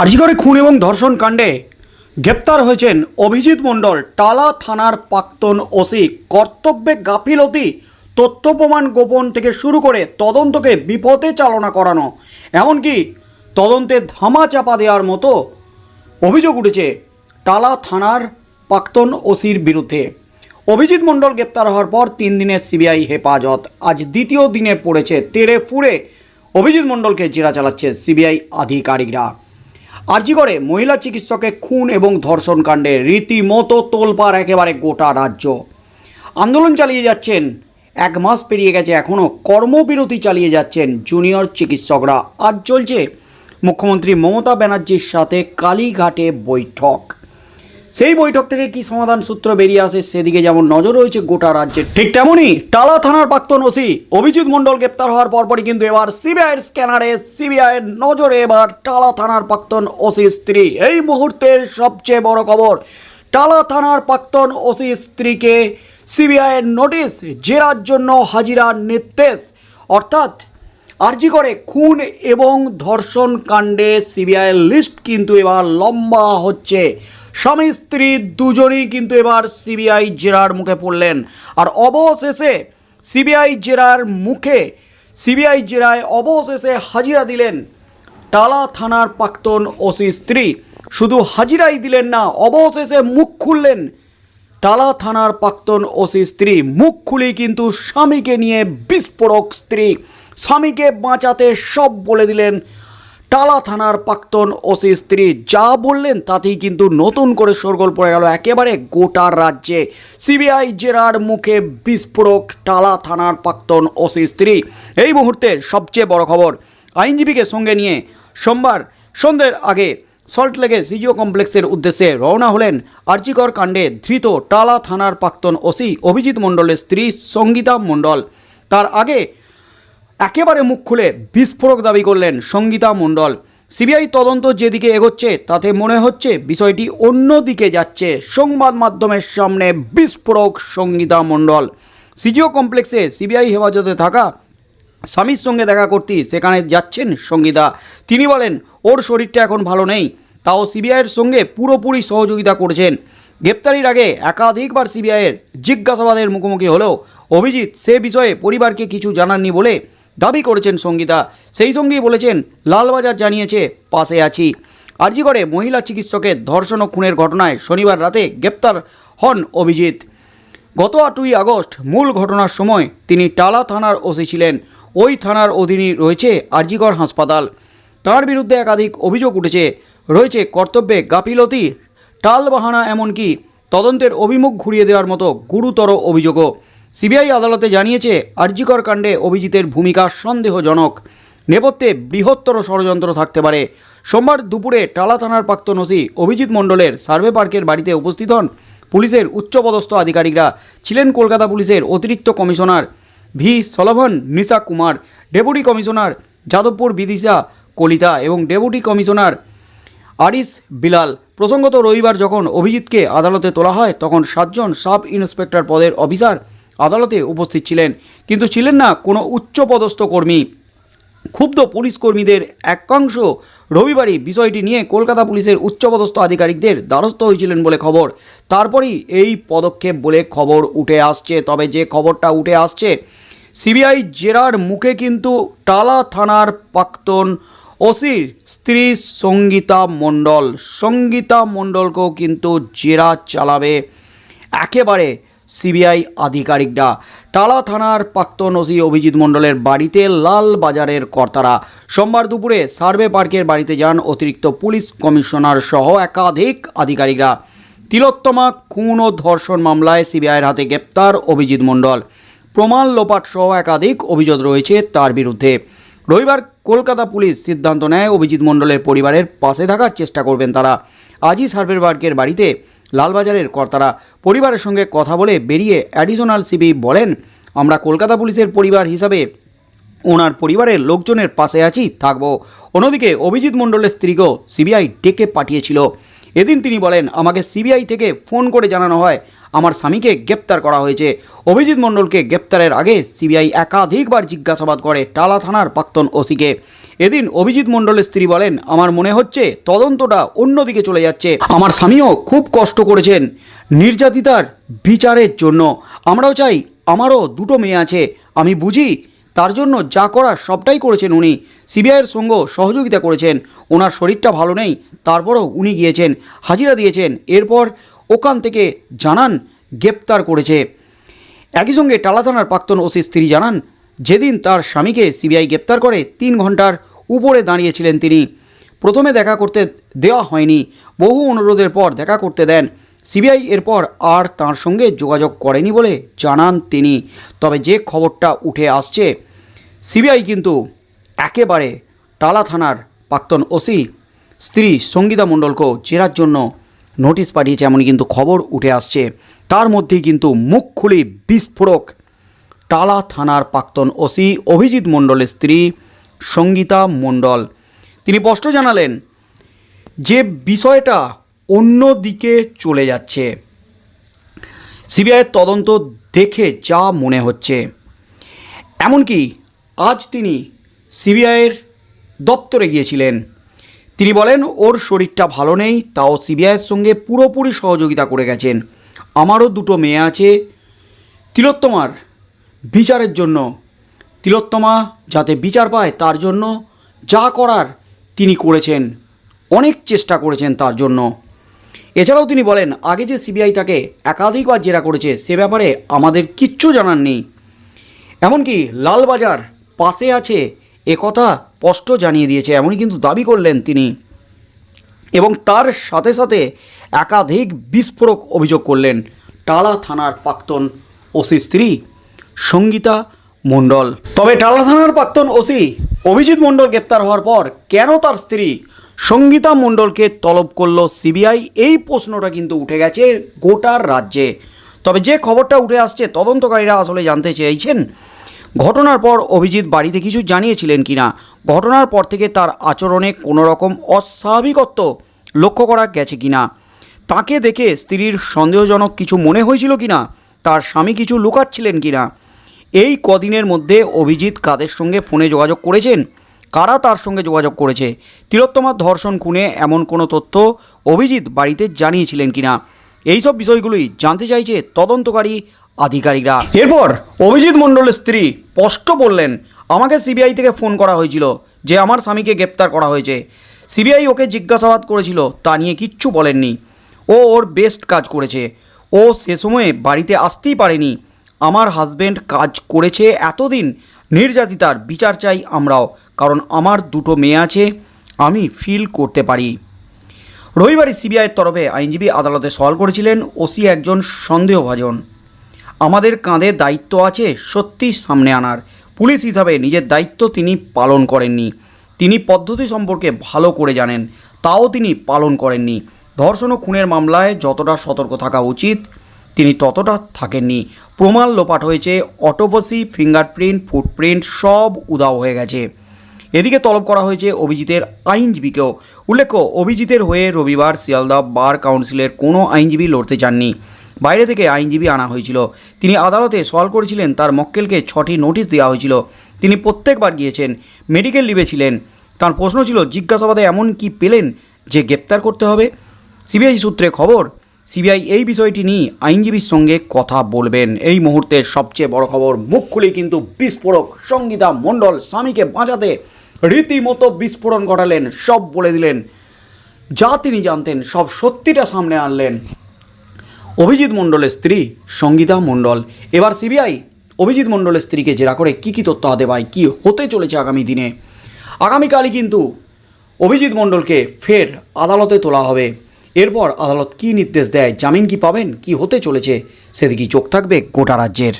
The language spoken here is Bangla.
আরজিগড়ে খুন এবং ধর্ষণ কাণ্ডে গ্রেপ্তার হয়েছেন অভিজিৎ মণ্ডল, টালা থানার প্রাক্তন ওসি, কর্তব্যে গাফিলতি তথ্য প্রমাণ গোপন থেকে শুরু করে তদন্তকে বিপথে চালনা করানো, এমনকি তদন্তে ধামা চাপা দেওয়ার মতো অভিযোগ উঠেছে টালা থানার প্রাক্তন ওসির বিরুদ্ধে। অভিজিৎ মণ্ডল গ্রেপ্তার হওয়ার পর তিন দিনের সিবিআই হেফাজত, আজ দ্বিতীয় দিনে পড়েছে তেড়ে ফুড়ে। অভিজিৎ মণ্ডলকে জেরা চালাচ্ছে সিবিআই আধিকারিকরা। আরজিগড়ে মহিলা চিকিৎসকের খুন এবং ধর্ষণ কাণ্ডে রীতিমতো তোলপাড় একেবারে গোটা রাজ্য। আন্দোলন চালিয়ে যাচ্ছেন, এক মাস পেরিয়ে গেছে এখনও কর্মবিরতি চালিয়ে যাচ্ছেন জুনিয়র চিকিৎসকরা। আজ চলছে মুখ্যমন্ত্রী মমতা ব্যানার্জির সাথে কালীঘাটে বৈঠক। সেই বৈঠক থেকে কি সমাধান সূত্র বেরিয়ে আসে সেদিকে যেমন নজর রয়েছে গোটা রাজ্যের, ঠিক তেমনই টালা থানার প্রাক্তন ওসি অভিজিৎ মণ্ডল গ্রেপ্তার হওয়ার পরপরই কিন্তু এবার সিবিআইয়ের স্ক্যানারে সিবিআইয়ের নজরে এবার টালা থানার প্রাক্তন ওসি স্ত্রী। এই মুহূর্তের সবচেয়ে বড় খবর, টালা থানার প্রাক্তন ওসি স্ত্রীকে সিবিআইয়ের নোটিশ জেরার জন্য হাজিরার নির্দেশ। অর্থাৎ আরজি করে খুন এবং ধর্ষণ কাণ্ডে সিবিআইয়ের লিস্ট কিন্তু এবার লম্বা হচ্ছে। স্বামী, স্ত্রী দুজনেই কিন্তু এবার সিবিআই জেরার মুখে পড়লেন। আর অবশেষে সিবিআই জেরার মুখে সিবিআই জেরায় অবশেষে হাজিরা দিলেন টালা থানার প্রাক্তন ওসি স্ত্রী। শুধু হাজিরাই দিলেন না, অবশেষে মুখ খুললেন টালা থানার প্রাক্তন ওসি স্ত্রী। মুখ খুলেই কিন্তু স্বামীকে নিয়ে বিস্ফোরক স্ত্রী। স্বামীকে বাঁচাতে সব বলে দিলেন টালা থানার প্রাক্তন ওসি স্ত্রী। যা বললেন তাতেই কিন্তু নতুন করে শোরগোল পড়ে গেল। একেবারে গোটা রাজ্যে সিবিআই জেরার মুখে বিস্ফোরক টালা থানার প্রাক্তন ওসি স্ত্রী। এই মুহূর্তের সবচেয়ে বড় খবর, আইনজীবীকে সঙ্গে নিয়ে সোমবার সন্ধ্যের আগে সল্টলেকে সিজিও কমপ্লেক্সের উদ্দেশ্যে রওনা হলেন আর্জিকর কাণ্ডে ধৃত টালা থানার প্রাক্তন ওসি অভিজিৎ মণ্ডলের স্ত্রী সঙ্গীতা মণ্ডল। তার আগে একেবারে মুখ খুলে বিস্ফোরক দাবি করলেন সঙ্গীতা মণ্ডল। সিবিআই তদন্ত যেদিকে এগোচ্ছে, তাতে মনে হচ্ছে বিষয়টি অন্য দিকে যাচ্ছে। সংবাদ মাধ্যমের সামনে বিস্ফোরক সঙ্গীতা মণ্ডল। সিজিও কমপ্লেক্সে সিবিআই হেফাজতে থাকা স্বামীর সঙ্গে দেখা করতে সেখানে যাচ্ছেন সঙ্গীতা। তিনি বলেন, ওর শরীরটা এখন ভালো নেই। তাও সিবিআইয়ের সঙ্গে পুরোপুরি সহযোগিতা করছেন। গ্রেপ্তারির আগে একাধিকবার সিবিআইয়ের জিজ্ঞাসাবাদের মুখোমুখি হলেও অভিজিৎ সে বিষয়ে পরিবারকে কিছু জানাননি বলে দাবি করেছেন সঙ্গীতা। সেই সঙ্গেই বলেছেন, লালবাজার জানিয়েছে, পাশে আছি। আর্জি করে মহিলা চিকিৎসকের ধর্ষণ ও খুনের ঘটনায় শনিবার রাতে গ্রেপ্তার হন অভিজিৎ। গত আটই আগস্ট মূল ঘটনার সময় তিনি টালা থানার ওসি ছিলেন। ওই থানার অধীনে রয়েছে আরজিগড় হাসপাতাল। তার বিরুদ্ধে একাধিক অভিযোগ উঠেছে। রয়েছে কর্তব্যে গাফিলতি, টালবাহানা এমনকি তদন্তের অভিমুখ ঘুরিয়ে দেওয়ার মতো গুরুতর অভিযোগও। সিবিআই আদালতে জানিয়েছে, আরজিকর কাণ্ডে অভিজিতের ভূমিকা সন্দেহজনক। নেপথ্যে বৃহত্তর ষড়যন্ত্র থাকতে পারে। সোমবার দুপুরে টালা থানার প্রাক্তন ওসি অভিজিৎ মণ্ডলের সার্ভে পার্কের বাড়িতে উপস্থিত হন পুলিশের উচ্চপদস্থ আধিকারিকরা। ছিলেন কলকাতা পুলিশের অতিরিক্ত commissioner V Solomon Nisha Kumar, deputy commissioner Jadavpur Bidisha Kalita এবং ডেপুটি কমিশনার আরিস বিলাল। প্রসঙ্গত রবিবার যখন অভিজিৎকে আদালতে তোলা হয়, তখন সাতজন সাব ইন্সপেক্টর পদের অফিসার আদালতে উপস্থিত ছিলেন। কিন্তু ছিলেন না কোনো উচ্চপদস্থ কর্মী। ক্ষুব্ধ পুলিশ কর্মীদের একাংশ রবিবারই বিষয়টি নিয়ে কলকাতা পুলিশের উচ্চপদস্থ আধিকারিকদের দ্বারস্থ হয়েছিলেন বলে খবর। তারপরই এই পদক্ষেপ বলে খবর উঠে আসছে। তবে যে খবরটা উঠে আসছে, সিবিআই জেরার মুখে কিন্তু টালা থানার প্রাক্তন ওসির স্ত্রী সঙ্গীতা মণ্ডল। সঙ্গীতা মণ্ডলকেও কিন্তু জেরা চালাবে। একেবারে সিবিআই আধিকারিকরা। টালা থানার প্রাক্তন ওসি অভিজিৎ মণ্ডলের বাড়িতে লাল বাজারের কর্তারা সোমবার দুপুরে সার্ভে পার্কের বাড়িতে যান অতিরিক্ত পুলিশ কমিশনার সহ একাধিক আধিকারিকরা। তিলোত্তমা খুন ও ধর্ষণ মামলায় সিবিআইয়ের হাতে গ্রেপ্তার অভিজিৎ মণ্ডল। প্রমাণ লোপাট সহ একাধিক অভিযোগ রয়েছে তার বিরুদ্ধে। রবিবার কলকাতা পুলিশ সিদ্ধান্ত নেয় অভিজিৎ মণ্ডলের পরিবারের পাশে থাকার চেষ্টা করবেন তারা। আজই সার্ভের বার্গের বাড়িতে লালবাজারের কর্তারা পরিবারের সঙ্গে কথা বলে বেরিয়ে অ্যাডিশনাল সিবি বলেন, আমরা কলকাতা পুলিশের পরিবার হিসাবে ওনার পরিবারের লোকজনের পাশে আছি, থাকব। অন্যদিকে অভিজিৎ মণ্ডলের স্ত্রীকেও সিবিআই ডেকে পাঠিয়েছিল। এদিন তিনি বলেন, আমাকে সিবিআই থেকে ফোন করে জানানো হয় আমার স্বামীকে গ্রেপ্তার করা হয়েছে। অভিজিৎ মণ্ডলকে গ্রেপ্তারের আগে সিবিআই একাধিকবার জিজ্ঞাসাবাদ করে টালা থানার প্রাক্তন ওসিকে। এদিন অভিজিৎ মণ্ডলের স্ত্রী বলেন, আমার মনে হচ্ছে তদন্তটা অন্যদিকে চলে যাচ্ছে। আমার স্বামীও খুব কষ্ট করেছেন নির্যাতিতার বিচারের জন্য। আমরাও চাই আমারও দুটো মেয়ে আছে। আমি বুঝি তার জন্য যা করার সবটাই করেছেন উনি। সিবিআইয়ের সঙ্গেও সহযোগিতা করেছেন। ওনার শরীরটা ভালো নেই, তারপরও উনি গিয়েছেন, হাজিরা দিয়েছেন। এরপর ওখান থেকে জানান গ্রেপ্তার করেছে। একই সঙ্গে টালা থানার প্রাক্তন ওসি স্ত্রী জানান, যেদিন তার স্বামীকে সিবিআই গ্রেপ্তার করে, তিন ঘণ্টার উপরে দাঁড়িয়েছিলেন তিনি। প্রথমে দেখা করতে দেওয়া হয়নি। বহু অনুরোধের পর দেখা করতে দেন। সিবিআই এরপর আর তার সঙ্গে যোগাযোগ করেনি বলে জানান তিনি। তবে যে খবরটা উঠে আসছে, সিবিআই কিন্তু একেবারে টালা থানার প্রাক্তন ওসি স্ত্রী সঙ্গীতা মণ্ডলকেও জেরার জন্য নোটিশ পাঠিয়েছে এমন কিন্তু খবর উঠে আসছে। তার মধ্যেই কিন্তু মুখ খুলি বিস্ফোরক। টালা থানার প্রাক্তন ওসি অভিজিৎ মণ্ডলের স্ত্রী সঙ্গীতা মণ্ডল। তিনি স্পষ্ট জানালেন যে বিষয়টা অন্য দিকে চলে যাচ্ছে। সিবিআইয়ের তদন্ত দেখে যা মনে হচ্ছে। এমনকি আজ তিনি সিবিআইয়ের দপ্তরে গিয়েছিলেন। তিনি বলেন, ওর শরীরটা ভালো নেই, তাও সিবিআইয়ের সঙ্গে পুরোপুরি সহযোগিতা করে গেছেন। আমারও দুটো মেয়ে আছে, তিলোত্তমার বিচারের জন্য। তিলোত্তমা যাতে বিচার পায়, তার জন্য যা করার তিনি করেছেন, অনেক চেষ্টা করেছেন তার জন্য। এছাড়াও তিনি বলেন, আগে যে সিবিআই তাকে একাধিকবার জেরা করেছে, সে ব্যাপারে আমাদের কিচ্ছু জানার নেই। এমনকি লালবাজার পাশে আছে, এ কথা স্পষ্ট জানিয়ে দিয়েছে, এমনই কিন্তু দাবি করলেন তিনি। এবং তার সাথে সাথে একাধিক বিস্ফোরক অভিযোগ করলেন টালা থানার প্রাক্তন ওসি স্ত্রী সঙ্গীতা মণ্ডল। তবে টালা থানার প্রাক্তন ওসি অভিজিৎ মণ্ডল গ্রেপ্তার হওয়ার পর কেন তার স্ত্রী সঙ্গীতা মণ্ডলকে তলব করল সিবিআই? এই প্রশ্নটা কিন্তু উঠে গেছে গোটার রাজ্যে। তবে যে খবরটা উঠে আসছে, তদন্তকারীরা আসলে জানতে চেয়েছেন ঘটনার পর অভিজিৎ বাড়িতে কিছু জানিয়েছিলেন কিনা? ঘটনার পর থেকে তার আচরণে কোনো রকম অস্বাভাবিকত্ব লক্ষ্য করা গেছে কিনা? তাকে দেখে স্ত্রীর সন্দেহজনক কিছু মনে হয়েছিল কিনা? তার স্বামী কিছু লুকাচ্ছিলেন কিনা? এই কদিনের মধ্যে অভিজিৎ কাদের সঙ্গে ফোনে যোগাযোগ করেছেন? কারা তার সঙ্গে যোগাযোগ করেছে? তিলোত্তমার ধর্ষণ খুনে এমন কোনো তথ্য অভিজিৎ বাড়িতে জানিয়েছিলেন কিনা? এইসব বিষয়গুলোই জানতে চাইছে তদন্তকারী আধিকারিকরা। এরপর অভিজিৎ মণ্ডলের স্ত্রী স্পষ্ট বললেন, আমাকে সিবিআই থেকে ফোন করা হয়েছিল যে আমার স্বামীকে গ্রেপ্তার করা হয়েছে। সিবিআই ওকে জিজ্ঞাসাবাদ করেছিল, তা নিয়ে কিচ্ছু বলেননি। ও ওর বেস্ট কাজ করেছে। ও সে সময়ে বাড়িতে আসতেই পারেনি। আমার হাজবেন্ড কাজ করেছে এতদিন, নির্যাতিতার বিচার চাই আমরাও, কারণ আমার দুটো মেয়ে আছে, আমি ফিল করতে পারি। রবিবারই সিবিআইয়ের তরফে আইনজীবী আদালতে সওয়াল করেছিলেন ওসি একজন সন্দেহভাজন। আমাদের কাঁধে দায়িত্ব আছে সত্যি সামনে আনার। পুলিশ হিসাবে নিজের দায়িত্ব তিনি পালন করেননি। তিনি পদ্ধতি সম্পর্কে ভালো করে জানেন, তাও তিনি পালন করেননি। ধর্ষণ ও খুনের মামলায় যতটা সতর্ক থাকা উচিত, তিনি ততটা থাকেননি। প্রমাণ লোপাট হয়েছে, অটোপসি, ফিঙ্গারপ্রিন্ট, ফুটপ্রিন্ট সব উদাও হয়ে গেছে। এদিকে তলব করা হয়েছে অভিজিতের আইনজীবীকেও। উল্লেখ্য, অভিজিতের হয়ে রবিবার শিয়ালদা বার কাউন্সিলের কোনো আইনজীবী লড়তে চাননি। বাইরে থেকে আইনজীবী আনা হয়েছিল। তিনি আদালতে সওয়াল করেছিলেন, তার মক্কেলকে ছটি নোটিশ দেওয়া হয়েছিল। তিনি প্রত্যেকবার গিয়েছেন, মেডিকেল লিভে ছিলেন। তার প্রশ্ন ছিল, জিজ্ঞাসাবাদে এমন কি পেলেন যে গ্রেপ্তার করতে হবে? সিবিআই সূত্রে খবর, সিবিআই এই বিষয়টি নিয়ে আইনজীবীর সঙ্গে কথা বলবেন। এই মুহূর্তের সবচেয়ে বড় খবর, মুখ খুলে কিন্তু বিস্ফোরক সঙ্গীতা মণ্ডল স্বামীকে বাঁচাতে রীতিমতো বিস্ফোরণ ঘটালেন, সব বলে দিলেন। যা তিনি জানতেন, সব সত্যিটা সামনে আনলেন। অভিজিৎ মণ্ডলের স্ত্রী সঙ্গীতা মণ্ডল। এবার সিবিআই অভিজিৎ মণ্ডলের স্ত্রীকে জেরা করে কী কী তথ্য হাতে পায়, কী হতে চলেছে আগামী দিনে। আগামীকালই কিন্তু অভিজিৎ মণ্ডলকে ফের আদালতে তোলা হবে। এরপর আদালত কী নির্দেশ দেয়, জামিন কি পাবেন, কি হতে চলেছে, সেদিকেই চোখ থাকবে গোটা রাজ্যের।